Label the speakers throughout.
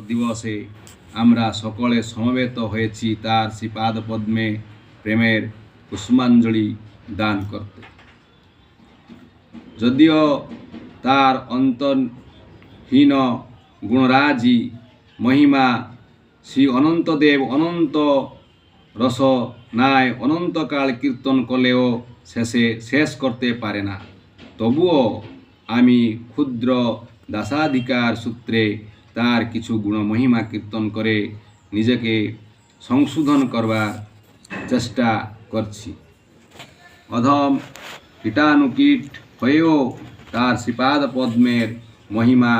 Speaker 1: দিবসে আমরা সকলে সমবেত হয়েছি তার শ্রীপাদ পদ্মে প্রেমের পুষ্পাঞ্জলি দান করতে। যদিও তার অন্তহীন গুণরাজি মহিমা শ্রী অনন্তদেব অনন্ত রস নাই অনন্তকাল কীর্তন করলেও শেষে শেষ করতে পারে না। তবুও আমি ক্ষুদ্র দাসাধিকার সূত্রে তার কিছু গুণমহিমা কীর্তন করে নিজেকে সংশোধন করবার চেষ্টা করছি। অধম কীটানুকীট হয়েও তার শ্রীপাদ পদ্মের মহিমা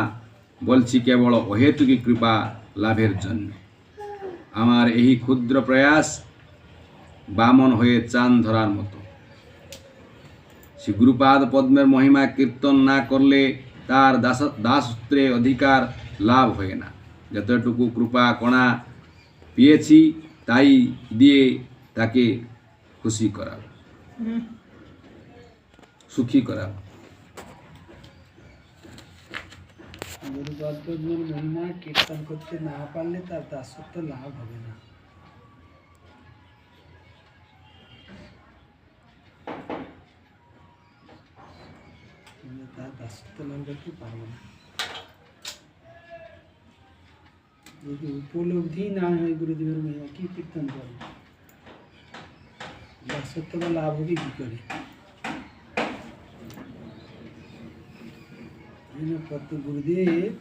Speaker 1: বলছি কেবল অহেতুকী কৃপা লাভের জন্য। আমার এই ক্ষুদ্র প্রয়াস বামন হয়ে চান ধরার মতো। শ্রী গুরুপাদ পদ্মের মহিমা কীর্তন না করলে তার দাস দাসত্রে অধিকার লাভ হয় না যতটুকু কৃপা কণা পেয়েছি তাই দিয়ে তাকে খুশি করা সুখী করা
Speaker 2: গুরুপাদ পদ্মের মহিমা কীর্তন করতে না পারলে তার দাসত্ব লাভ হবে না আমরা তার দাসত্ব লাভ করতে পারব না যদি উপলব্ধি না হয় গুরুদেবের মহিমা কি কীর্তন করবে দাসত্ব বা লাভ হবে কি করে এই জন্য কত গুরুদেব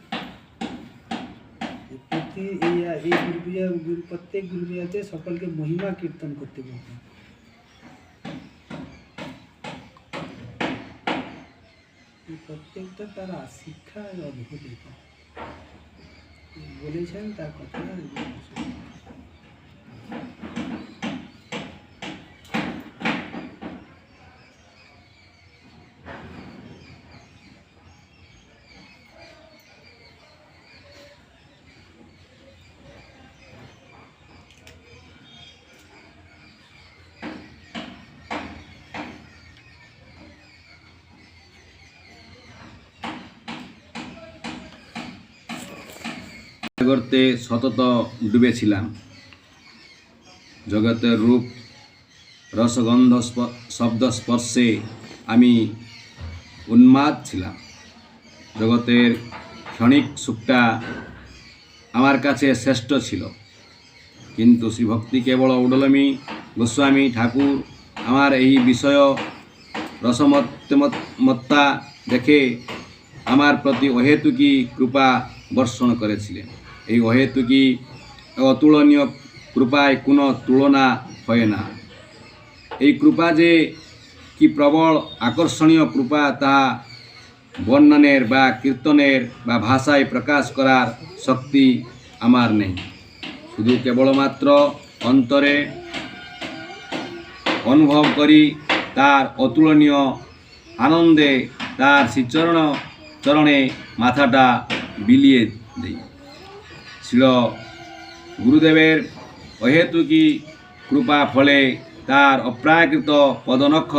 Speaker 2: এই প্রতি এই এই গুরু পূজা গুরু প্রত্যেক গুরু পূজাতে সকলকে মহিমা কীর্তন করতে বলতেন এই প্রত্যেকটা তার শিক্ষা অদ্ভুত এটা। বলেছেন তার কথা
Speaker 1: করতে সতত ডুবেছিলাম। জগতের রূপ, রসগন্ধ শব্দ স্পর্শে আমি উন্মাদ ছিলাম। জগতের ক্ষণিক সুখটা আমার কাছে শ্রেষ্ঠ ছিল। কিন্তু শ্রীভক্তি কেবল উডলমী গোস্বামী ঠাকুর আমার এই বিষয় রসমত্তা দেখে আমার প্রতি অহেতুকী কৃপা বর্ষণ করেছিলেন। এই অহেতুকী অতুলনীয় কৃপায় কোনো তুলনা হয় না। এই কৃপা যে কি প্রবল আকর্ষণীয় কৃপা তা বর্ণনের বা কীর্তনের বা ভাষায় প্রকাশ করার শক্তি আমার নেই। শুধু কেবলমাত্র অন্তরে অনুভব করি তার অতুলনীয় আনন্দে তার শ্রীচরণ চরণে মাথাটা বিলিয়ে দেই। ছিল। গুরুদেবের অহেতুকী কৃপা ফলে তার অপ্রাকৃত পদনক্ষ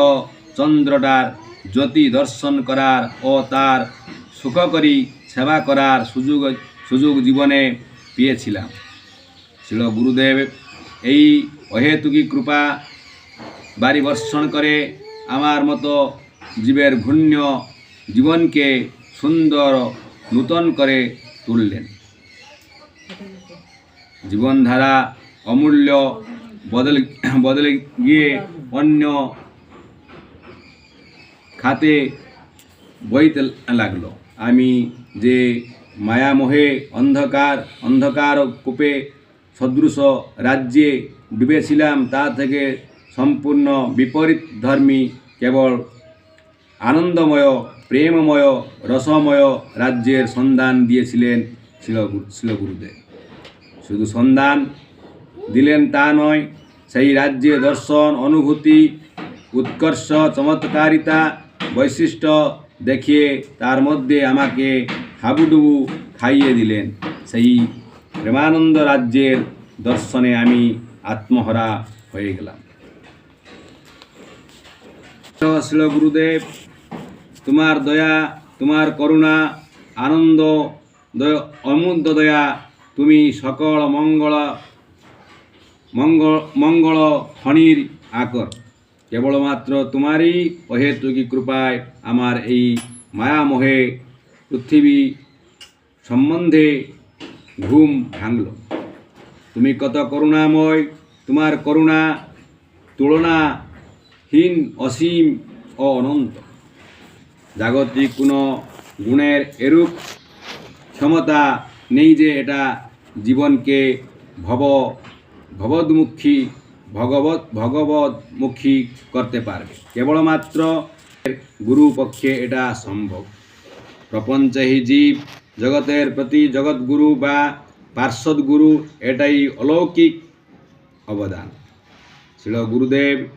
Speaker 1: চন্দ্রটার জ্যোতি দর্শন করার ও তার সুখ করি সেবা করার সুযোগ সুযোগ জীবনে পেয়েছিলাম। ছিল গুরুদেব এই অহেতুকী কৃপা বাড়ি বর্ষণ করে আমার মতো জীবের ঘূর্ণ জীবনকে সুন্দর নূতন করে তুললেন। জীবনধারা অমূল্য, বদল, বদলে গিয়ে অন্য খাতে বইতে লাগল। আমি যে মায়ামোহে অন্ধকার অন্ধকার কূপে সদৃশ রাজ্যে ডুবেছিলাম, তা থেকে সম্পূর্ণ বিপরীত ধর্মী, কেবল আনন্দময়, প্রেমময়, রসময় রাজ্যের সন্ধান দিয়েছিলেন শিল শিল গুরুদেব শুধু সন্ধান দিলেন তা নয়, সেই রাজ্যে দর্শন, অনুভূতি, উৎকর্ষ, চমৎকারিতা, বৈশিষ্ট্য দেখিয়ে তার মধ্যে আমাকে হাবুডুবু খাইয়ে দিলেন। সেই প্রেমানন্দ রাজ্যের দর্শনে আমি আত্মহরা হয়ে গেলাম। শিল গুরুদেব, তোমার দয়া, তোমার করুণা, আনন্দ, দয় দয়া তুমি সকল মঙ্গল মঙ্গল মঙ্গল খনির আকর। কেবলমাত্র তোমারই অহেতুকি কৃপায় আমার এই মায়ামোহে পৃথিবী সম্বন্ধে ঘুম ভাঙল। তুমি কত করুণাময়, তোমার করুণা তুলনাহীন, অসীম ও অনন্ত। জাগতিক কোনো গুণের এরূপ ক্ষমতা নেই যে এটা জীবনকে ভব ভগবদমুখী ভগবত ভগবতমুখী করতে পারবে। কেবলমাত্র গুরু পক্ষে এটা সম্ভব। প্রপঞ্চ হি জীব, জগতের প্রতি জগৎগুরু বা পার্শ্বদ গুরু এটাই অলৌকিক অবদান। ছিল গুরুদেব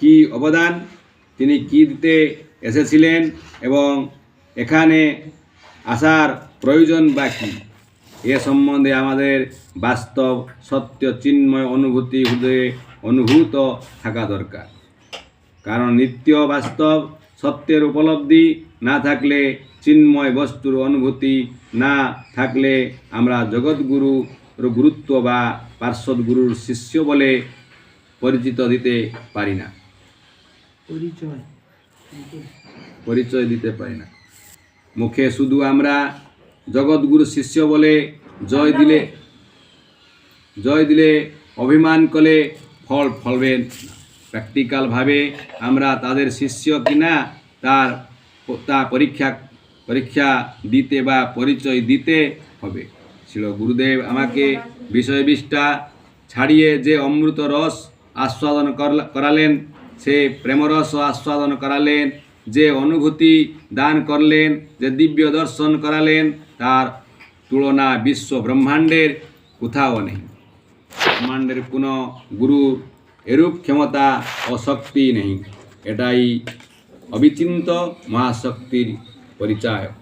Speaker 1: কি অবদান? তিনি কি দিতে এসেছিলেন এবং এখানে আসার প্রয়োজন বা কী? এ সম্বন্ধে আমাদের বাস্তব সত্য চিন্ময় অনুভূতি হৃদয়ে অনুভূত থাকা দরকার। কারণ নিত্য বাস্তব সত্যের উপলব্ধি না থাকলে চিন্ময় বস্তুর অনুভূতি না থাকলে আমরা জগৎগুরুর গুরুত্ব বা পার্শ্বদ গুরুর শিষ্য বলে পরিচিত দিতে পারি না।
Speaker 2: পরিচয়।
Speaker 1: পরিচয় দিতে পারি না। মুখে শুধু আমরা জগৎগুরু শিষ্য বলে জয় দিলে জয় দিলে অভিমান করলে ফল ফলবে। না প্র্যাকটিক্যালভাবে আমরা তাদের শিষ্য কিনা, তার তা পরীক্ষা পরীক্ষা দিতে বা পরিচয় দিতে হবে। ছিল গুরুদেব আমাকে বিষয় বিষয়বিষ্টা ছাড়িয়ে যে অমৃত রস আস্বাদন করলা- করালেন, সে প্রেমরস আস্বাদন করালেন, যে অনুভূতি দান করলেন, যে দিব্য দর্শন করালেন তার তুলনা বিশ্ব ব্রহ্মাণ্ডের কোথাও নেই ব্রহ্মাণ্ডের কোনো গুরু এরূপ ক্ষমতা ও শক্তি নেই এটাই অবিচিন্ত মহাশক্তির পরিচায়ক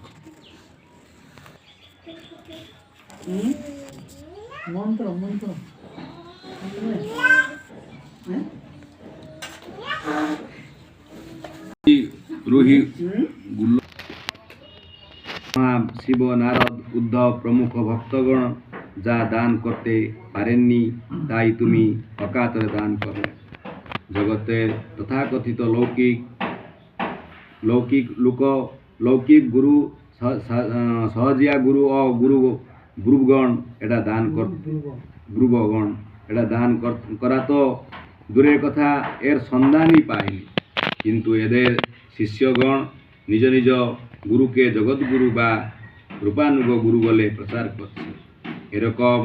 Speaker 2: মন্ত্র মন্ত্র হ্যাঁ?
Speaker 1: রুহি
Speaker 2: হুম?
Speaker 1: শিব নারদ উদ্ধব প্রমুখ ভক্তগণ যা দান করতে পারেননি, তাই তুমি অকাতরে দান করলে। জগতের তথাকথিত লৌকিক লৌকিক লোক, লৌকিক গুরু সহজিয়া গুরু ও গুরু গুরুগণ এটা দান কর এটা দান কর- করা তো দূরের কথা, এর সন্ধানই পায়নি। কিন্তু এদের শিষ্যগণ নিজ নিজ গুরুকে জগৎগুরু বা রূপানুগ গুরু বলে প্রচার করছে। এরকম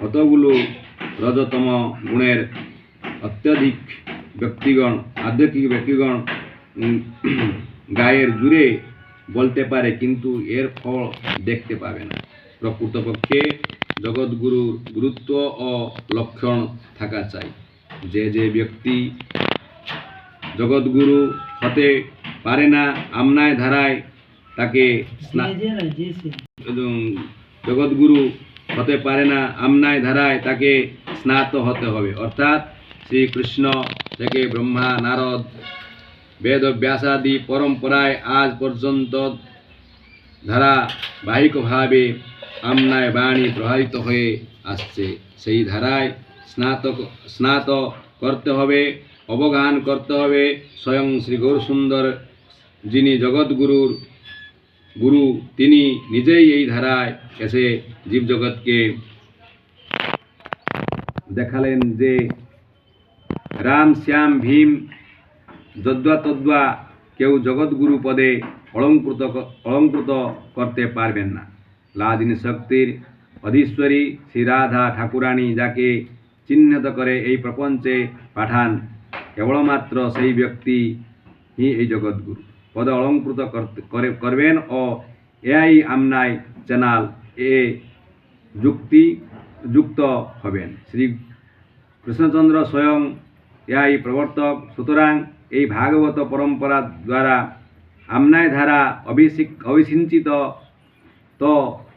Speaker 1: কতগুলো রজতম গুণের অত্যধিক ব্যক্তিগণ, আধ্যাত্মিক ব্যক্তিগণ গায়ের জুড়ে বলতে পারে, কিন্তু এর ফল দেখতে পাবে না। প্রকৃতপক্ষে জগৎগুরুর গুরুত্ব ও লক্ষণ থাকা চাই। যে যে ব্যক্তি জগৎগুরু হতে পারে না, আমনায় ধারায় তাকে জগৎগুরু হতে পারে না, আমনায় ধারায় তাকে স্নাত হতে হবে। অর্থাৎ শ্রীকৃষ্ণ থেকে ব্রহ্মা, নারদ বেদ ব্যাসাদি পরম্পরায় আজ পর্যন্ত ধারাবাহিকভাবে আমনায় বাণী প্রভাবিত হয়ে আসছে। সেই ধারায় স্নাতক স্নাত করতে হবে অবগান করতে হবে। স্বয়ং শ্রী গৌরসুন্দর যিনি জগৎগুরুর গুরু, তিনি নিজেই এই ধারায় এসে জীবজগৎকে দেখালেন যে রাম, শ্যাম, ভীম, যদ্বা, তদ্বা কেউ জগৎগুরু পদে অলঙ্কৃত অলঙ্কৃত করতে পারবেন না। লাদিনী শক্তির অধীশ্বরী শ্রী রাধা যাকে চিহ্নিত করে এই প্রপঞ্চে পাঠান, কেবলমাত্র সেই ব্যক্তি হি এই জগৎগুরু। পদ অলঙ্কৃত করবেন ও এআই আমনাই চ্যানেল এ যুক্তি যুক্ত হবেন শ্রী কৃষ্ণচন্দ্র স্বয়ং এআই প্রবর্তক সুতরাং এই ভাগবত পরম্পরা দ্বারা আমনায় ধারা অভিষিক অভিসিঞ্চিত। তো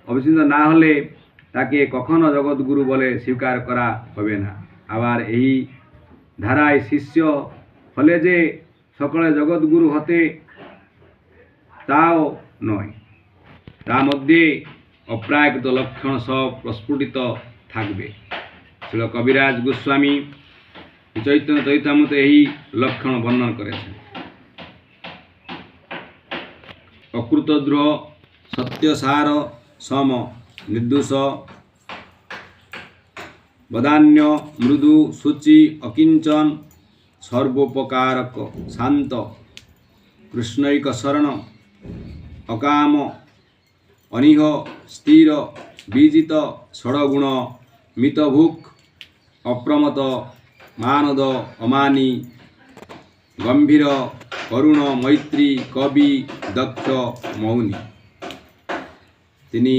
Speaker 1: অভিসিঞ্চিত না হলে তাকে কখনো জগৎগুরু বলে স্বীকার করা হবে না। আবার এই ধারায় শিষ্য হলে যে সকলে জগৎগুরু হতে তাও নয় তার মধ্যে অপ্রাকৃত লক্ষণ সব প্রস্ফুটিত থাকবে ছিল কবিরাজ গোস্বামী চৈতন্য চৈতামৃত এই লক্ষণ বর্ণন করেছেন অকৃত দ্রোহ সত্যসার সম নির্দোষ বদান্য মৃদু সূচি অকিঞ্চন সর্বোপকারক শান্ত কৃষ্ণৈক শরণ অকাম অনিহ স্থির বিজিত ষড়গুণ মিতভুক অপ্রমত মানদ অমানি গম্ভীর করুণ মৈত্রী কবি দক্ষ মৌনী তিনি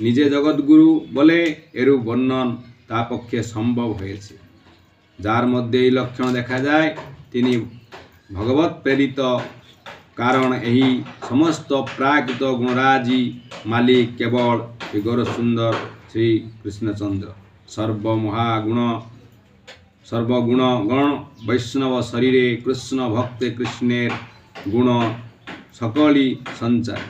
Speaker 1: নিজে জগৎগুরু বলে এরূপ বর্ণন তা পক্ষে সম্ভব হয়েছে যার মধ্যে এই লক্ষণ দেখা যায় তিনি ভগবত প্রেরিত কারণ ଏହି ସମସ୍ତ ପ୍ରାକୃତ ଗୁଣରାଜି ମାଲିକ କେବଳ ଶ୍ରୀ ଗୌର ସୁନ୍ଦର ଶ୍ରୀ କୃଷ୍ଣଚନ୍ଦ୍ର ସର୍ବମହାଗୁଣ সর্বগুণ গণ বৈষ্ণব শরীরে কৃষ্ণ ভক্তে কৃষ্ণের গুণ সকলই সঞ্চার